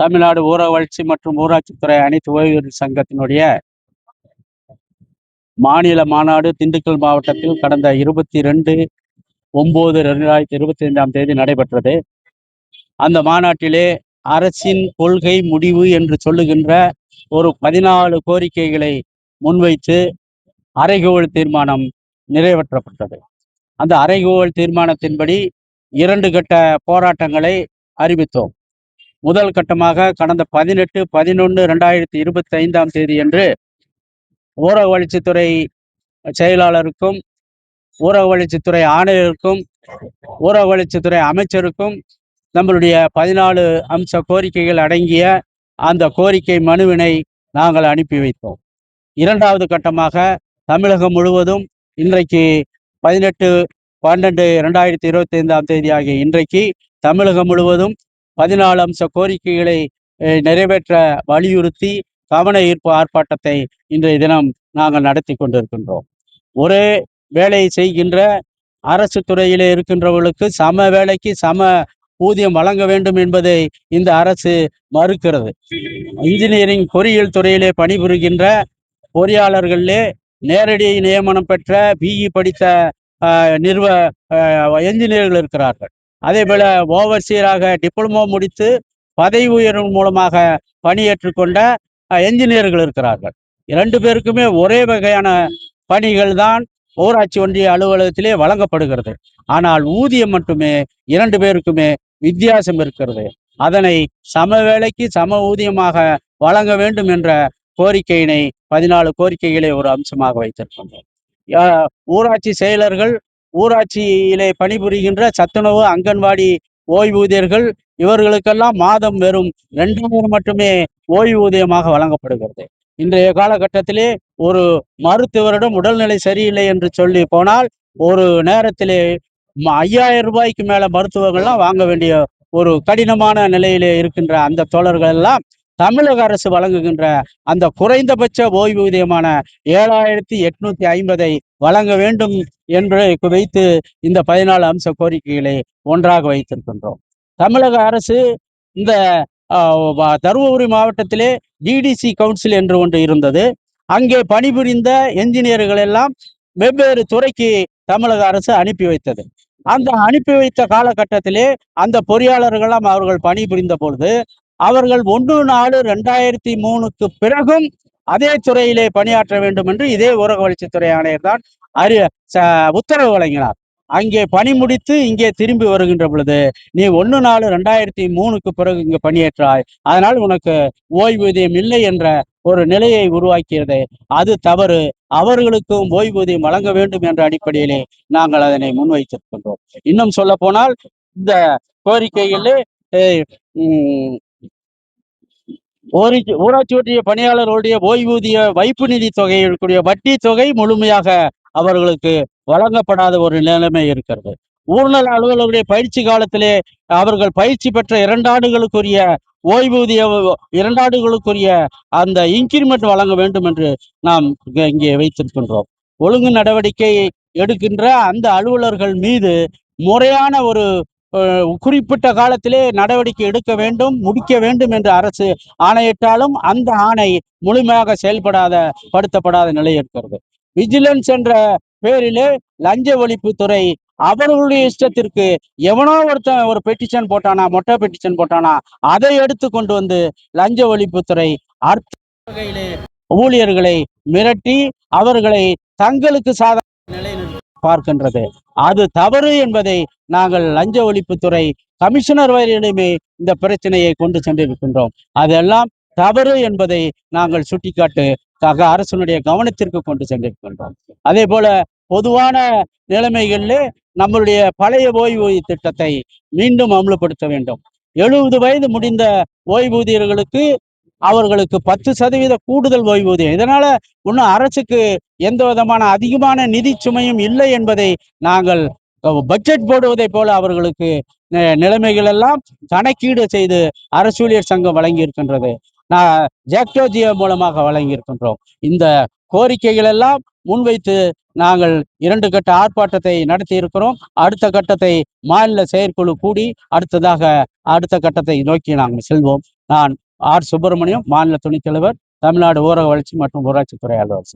தமிழ்நாடு ஊரக வளர்ச்சி மற்றும் ஊராட்சித்துறை அனைத்து ஓய்வூதியர் சங்கத்தினுடைய மாநில மாநாடு திண்டுக்கல் மாவட்டத்தில் கடந்த இருபத்தி ரெண்டு ஒன்பது ரெண்டாயிரத்தி இருபத்தி ஐந்தாம் தேதி நடைபெற்றது. அந்த மாநாட்டிலே அரசின் கொள்கை முடிவு என்று சொல்லுகின்ற ஒரு பதினாலு கோரிக்கைகளை முன்வைத்து அரைகோல் தீர்மானம் நிறைவேற்றப்பட்டது. அந்த அரைகோல் தீர்மானத்தின்படி இரண்டு கட்ட போராட்டங்களை அறிவித்தோம். முதல் கட்டமாக கடந்த பதினெட்டு பதினொன்று ரெண்டாயிரத்தி இருபத்தி ஐந்தாம் தேதி அன்று ஊரக வளர்ச்சித்துறை செயலாளருக்கும் ஊரக வளர்ச்சித்துறை ஆணையருக்கும் ஊரக வளர்ச்சித்துறை அமைச்சருக்கும் நம்மளுடைய பதினாலு அம்ச கோரிக்கைகள் அடங்கிய அந்த கோரிக்கை மனுவினை நாங்கள் அனுப்பி வைத்தோம். இரண்டாவது கட்டமாக தமிழகம் முழுவதும் இன்றைக்கு பதினெட்டு பன்னெண்டு ரெண்டாயிரத்தி இருபத்தி ஐந்தாம் தேதி ஆகிய இன்றைக்கு தமிழகம் முழுவதும் பதினாலு அம்ச கோரிக்கைகளை நிறைவேற்ற வலியுறுத்தி கவன ஈர்ப்பு ஆர்ப்பாட்டத்தை இன்றைய தினம் நாங்கள் நடத்தி கொண்டிருக்கின்றோம். ஒரே வேலையை செய்கின்ற அரசு துறையிலே இருக்கின்றவர்களுக்கு சம வேலைக்கு சம ஊதியம் வழங்க வேண்டும் என்பதை இந்த அரசு மறுக்கிறது. இன்ஜினியரிங் பொறியியல் துறையிலே பணிபுரிகின்ற பொறியாளர்களே நேரடி நியமனம் பெற்ற பிஇ படித்த நிறுவ என்ஜினியர்கள் இருக்கிறார்கள். அதே போல ஓவர்சியராக டிப்ளமோ முடித்து பதவி உயர்வு மூலமாக பணியேற்று கொண்ட என்ஜினியர்கள் இருக்கிறார்கள். இரண்டு பேருக்குமே ஒரே வகையான பணிகள் தான் ஊராட்சி ஒன்றிய அலுவலகத்திலே வழங்கப்படுகிறது. ஆனால் ஊதியம் மட்டுமே இரண்டு பேருக்குமே வித்தியாசம் இருக்கிறது. அதனை சம வேலைக்கு சம ஊதியமாக வழங்க வேண்டும் என்ற கோரிக்கையினை பதினாலு கோரிக்கைகளை ஒரு அம்சமாக வைத்திருக்கின்றோம். ஊராட்சி செயலர்கள் ஊராட்சியிலே பணிபுரிகின்ற சத்துணவு அங்கன்வாடி ஓய்வூதியர்கள் இவர்களுக்கெல்லாம் மாதம் வெறும் ரெண்டாயிரம் மட்டுமே ஓய்வூதியமாக வழங்கப்படுகிறது. இன்றைய காலகட்டத்திலே ஒரு மருத்துவரிடம் உடல்நிலை சரியில்லை என்று சொல்லி போனால் ஒரு நேரத்திலே ஐயாயிரம் ரூபாய்க்கு மேல மருத்துவங்கள்லாம் வாங்க வேண்டிய ஒரு கடினமான நிலையிலே இருக்கின்ற அந்த தோழர்கள் எல்லாம் தமிழக அரசு வழங்குகின்ற அந்த குறைந்தபட்ச ஓய்வூதியமான ஏழாயிரத்தி எட்நூத்தி ஐம்பதை வழங்க வேண்டும் என்று வைத்து இந்த பதினாலு அம்ச கோரிக்கைகளை ஒன்றாக வைத்திருக்கின்றோம். தமிழக அரசு இந்த தருமபுரி மாவட்டத்திலே டிடிசி கவுன்சில் என்று ஒன்று இருந்தது. அங்கே பணிபுரிந்த என்ஜினியர்கள் எல்லாம் வெவ்வேறு துறைக்கு தமிழக அரசு அனுப்பி வைத்தது. அந்த அனுப்பி வைத்த காலகட்டத்திலே அந்த பொறியாளர்களாம் அவர்கள் பணிபுரிந்த பொழுது அவர்கள் ஒன்று நாலு ரெண்டாயிரத்தி மூணுக்கு பிறகும் அதே துறையிலே பணியாற்ற வேண்டும் என்று இதே ஊரக வளர்ச்சித்துறை ஆணையர் தான் அறி உத்தரவு வழங்கினார். அங்கே பணி முடித்து இங்கே திரும்பி வருகின்ற பொழுது நீ ஒன்று நாலு ரெண்டாயிரத்தி மூணுக்கு பிறகு இங்கே பணியேற்றாய். அதனால் உனக்கு ஓய்வூதியம் இல்லை என்ற ஒரு நிலையை உருவாக்கியது. அது தவறு. அவர்களுக்கும் ஓய்வூதியம் வழங்க வேண்டும் என்ற அடிப்படையிலே நாங்கள் அதனை முன்வைத்திருக்கின்றோம். இன்னும் சொல்ல போனால் இந்த கோரிக்கையிலே ஊராட்சி ஒன்றிய பணியாளர்களுடைய ஓய்வூதிய வைப்பு நிதி தொகையுடைய வட்டி தொகை முழுமையாக அவர்களுக்கு வழங்கப்படாத ஒரு நிலைமை இருக்கிறது. ஊர்நல அலுவலருடைய பயிற்சி காலத்திலே அவர்கள் பயிற்சி பெற்ற இரண்டு ஆண்டுகளுக்குரிய ஓய்வூதிய இரண்டாண்டுகளுக்குரிய அந்த இன்கிரிமெண்ட் வழங்க வேண்டும் என்று நாம் இங்கே வைத்திருக்கின்றோம். ஒழுங்கு நடவடிக்கை எடுக்கின்ற அந்த அலுவலர்கள் மீது முறையான ஒரு குறிப்பிட்ட காலத்திலே நடவடிக்கை எடுக்க வேண்டும் முடிக்க வேண்டும் என்று அரசு ஆணையிட்டாலும் அந்த ஆணை முழுமையாக செயல்படாத படுத்தப்படாத நிலை இருக்கிறது. விஜிலன்ஸ் என்ற பேரிலே லஞ்ச ஒழிப்புத்துறை அவர்களுடைய இஷ்டத்திற்கு எவனோ ஒருத்தன் ஒரு பெட்டிஷன் போட்டானா மொட்டை பெட்டிஷன் போட்டானா அதை எடுத்து கொண்டு வந்து லஞ்ச ஒழிப்புத்துறை அர்த்த வகையிலே ஊழியர்களை மிரட்டி அவர்களை தங்களுக்கு சாதன பார்க்கின்றது. அது தவறு என்பதை நாங்கள் லஞ்ச ஒழிப்புத்துறை கமிஷனர் வரையிலுமே இந்த பிரச்சனையை கொண்டு சென்றிருக்கின்றோம். அதெல்லாம் தவறு என்பதை நாங்கள் சுட்டிக்காட்டு அரசனுடைய கவனத்திற்கு கொண்டு சென்றிருக்கின்றோம். அதே போல பொதுவான நிலைமைகளில் நம்மளுடைய பழைய ஓய்வூதிய திட்டத்தை மீண்டும் அமல்படுத்த வேண்டும். எழுபது வயது முடிந்த ஓய்வூதியர்களுக்கு அவர்களுக்கு பத்து சதவீத கூடுதல் ஓய்வூதியம். இதனால இன்னும் அரசுக்கு எந்த விதமான அதிகமான நிதி சுமையும் இல்லை என்பதை நாங்கள் பட்ஜெட் போடுவதை போல அவர்களுக்கு நிலைமைகள் எல்லாம் கணக்கீடு செய்து அரசூழியர் சங்கம் வழங்கி இருக்கின்றது நான் ஜாக்டோஜியோ மூலமாக வழங்கி இருக்கின்றோம் இந்த கோரிக்கைகள் எல்லாம் முன்வைத்து நாங்கள் இரண்டு கட்ட ஆர்ப்பாட்டத்தை நடத்தி இருக்கிறோம் அடுத்த கட்டத்தை மாநில செயற்குழு கூடி அடுத்ததாக அடுத்த கட்டத்தை நோக்கி நாங்கள் செல்வோம். நான் ஆர் சுப்பிரமணியம் மாநில துணைத் தலைவர் தமிழ்நாடு ஊரக வளர்ச்சி மற்றும் ஊராட்சித்துறை அலுவலர்